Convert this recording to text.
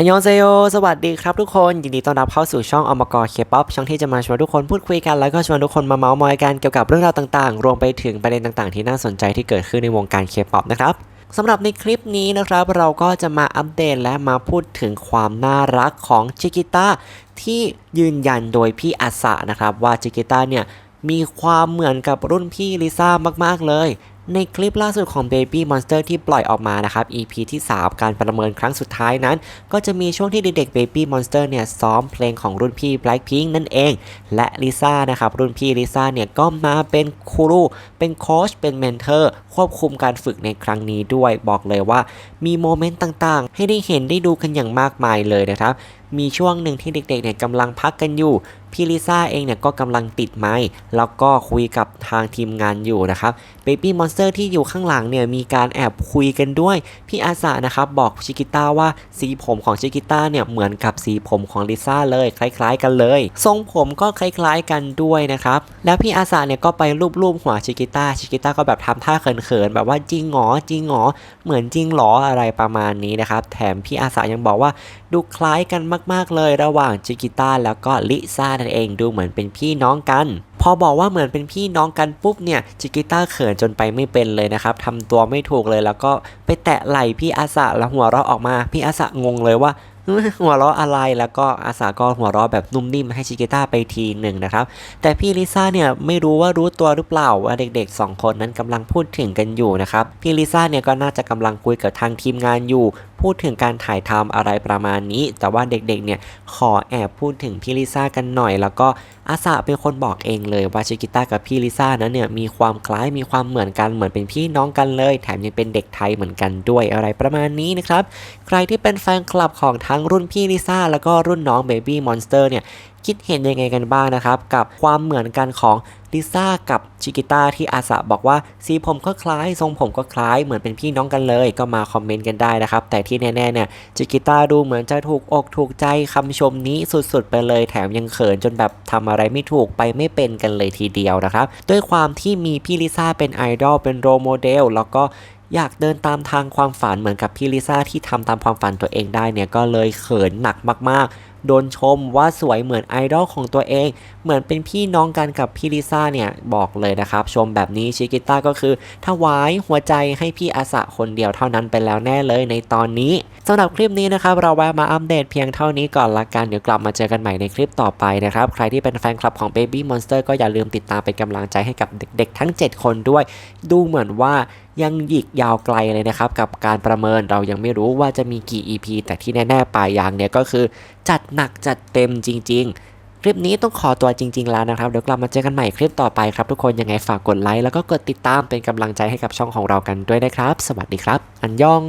อันยองเซโยสวัสดีครับทุกคน ยินดีต้อนรับเข้าสู่ช่องอมกรเคป๊อปช่องที่จะมาชวนทุกคนพูดคุยกัน แล้วก็ชวนทุกคนมาเมาส์มอยกันเกี่ยวกับเรื่องราวต่างๆ รวมไปถึงประเด็นต่างๆ ที่น่าสนใจที่เกิดขึ้นในวงการเคป๊อปนะครับสำหรับในคลิปนี้นะครับ เราก็จะมาอัปเดตและมาพูดถึงความน่ารักของชิกิต้าที่ยืนยันโดยพี่อาสะนะครับว่าชิกิต้าเนี่ยมีความเหมือนกับรุ่นพี่ลิซ่ามากๆเลย ในคลิปล่าสุดของ Baby Monster ที่ปล่อยออกมานะครับ EP ที่ 3 การประเมินครั้งสุดท้ายนั้น ก็จะมีช่วงที่เด็กๆ Baby Monster เนี่ยซ้อมเพลงของรุ่นพี่ Blackpink นั่นเอง และลิซ่านะครับรุ่นพี่ลิซ่าเนี่ยก็มาเป็นครูเป็นโค้ชเป็นเมนเทอร์ควบคุมการฝึกในครั้งนี้ด้วยบอกเลยว่ามีโมเมนต์ต่างๆ ให้ได้เห็นได้ดูกันอย่างมากมายเลยนะครับ มีช่วงหนึ่งที่เด็กๆเนี่ยกำลังพักกันอยู่ พี่ลิซ่าเองเนี่ยก็กำลังติดไมค์แล้วก็คุยกับทางทีมงานอยู่นะครับ Baby Monster ที่อยู่ข้างหลังเนี่ยมีการแอบคุยกันด้วย พี่อาสานะครับบอกชิกิต้าว่าสีผมของชิกิต้าเนี่ยเหมือนกับสีผมของลิซ่าเลยคล้าย ๆ กันเลย ทรงผมก็คล้าย ๆกันด้วยนะครับแล้วพี่อาสาเนี่ยก็ไปรูปๆหัวชิกิต้าชิกิต้าก็แบบทำท่าเขินๆแบบว่าจริงหงอจริงหงอเหมือนจริงหรออะไรประมาณนี้นะครับแถมพี่อาสายังบอกว่าดูคล้ายกันมากๆเลยระหว่างจิกิต้าแล้วก็ลิซ่านั่นเองดูเหมือนเป็นพี่น้องกัน พอบอกว่าเหมือนเป็นพี่น้องกันปุ๊บเนี่ยจิกิต้าเขินจนไปไม่เป็นเลยนะครับทำตัวไม่ถูกเลยแล้วก็ไปแตะไหล่พี่อาสะแล้วหัวเราะออกมา พี่อาสะงงเลยว่าหัวเราะอะไรแล้วก็อาสาก็หัวเราะแบบนุ่มนิ่มให้ชิกิต้าไปทีหนึ่งนะครับ แต่พี่ลิซ่าเนี่ยไม่รู้ว่ารู้ตัวหรือเปล่าว่าเด็กๆ 2 คนนั้นกำลังพูดถึงกันอยู่นะครับ พี่ลิซ่าเนี่ยก็น่าจะกำลังคุยกับทางทีมงานอยู่ พูดถึงการถ่ายทำอะไรประมาณนี้ แต่ว่าเด็กๆเนี่ยขอแอบพูดถึงพี่ลิซ่ากันหน่อย แล้วก็อาสาเป็นคนบอกเองเลยว่าชิกิต้ากับพี่ลิซ่านั้นเนี่ยมีความคล้ายมีความเหมือนกันเหมือนเป็นพี่น้องกันเลย แถมยังเป็นเด็กไทยเหมือนกันด้วยอะไรประมาณนี้นะครับ ใครที่เป็นแฟนคลับของทั้งรุ่นพี่ลิซ่าแล้วก็รุ่นน้องเบบี้มอนสเตอร์เนี่ยคิดเห็นยังไงกันบ้างนะครับ กับความเหมือนกันของลิซ่ากับชิกิต้าที่อาสาบอกว่าสีผมก็คล้าย ทรงผมก็คล้ายเหมือนเป็นพี่น้องกันเลย ก็มาคอมเมนต์กันได้นะครับ แต่ที่แน่ๆเนี่ยชิกิต้าดูเหมือนจะถูกอกถูกใจคำชมนี้สุดๆ ไปเลยแถมยังเขินจนแบบทำอะไรไม่ถูกไปไม่เป็นกันเลยทีเดียวนะครับ ด้วยความที่มีพี่ลิซ่าเป็นไอดอลเป็นโรโมเดลแล้วก็อยากเดินตามทางความฝันเหมือนกับพี่ลิซ่าที่ทำตามความฝันตัวเองได้เนี่ยก็เลยเขินหนักมากๆ โดนชมว่าสวยเหมือนไอดอลของตัวเอง เหมือนเป็นพี่น้องกันกับพี่ลิซ่าเนี่ย บอกเลยนะครับ ชมแบบนี้ชิกิต้าก็คือถวายหัวใจให้พี่อาสะคนเดียวเท่านั้นไปแล้วแน่เลยในตอนนี้สำหรับคลิปนี้นะครับ เราแวะมาอัปเดตเพียงเท่านี้ก่อนละกัน เดี๋ยวกลับมาเจอกันใหม่ในคลิปต่อไปนะครับ ใครที่เป็นแฟนคลับของ Baby Monster ก็อย่าลืมติดตามเป็นกำลังใจให้กับเด็กๆ ทั้ง 7 คนด้วย ดูเหมือนว่ายังหยิกยาวไกลเลยนะครับ กับการประเมินเรายังไม่รู้ว่าจะมีกี่ EP แต่ที่แน่ ๆปลายยางเนี่ยก็คือจัดหนักจัดเต็มจริง ๆ คลิปนี้ต้องขอตัวจริง ๆ แล้วนะครับ เดี๋ยวกลับมาเจอกันใหม่คลิปต่อไปครับ ทุกคนยังไงฝากกดไลค์แล้วก็กดติดตามเป็นกำลังใจให้กับช่องของเรากันด้วยนะครับ สวัสดีครับ อันยอง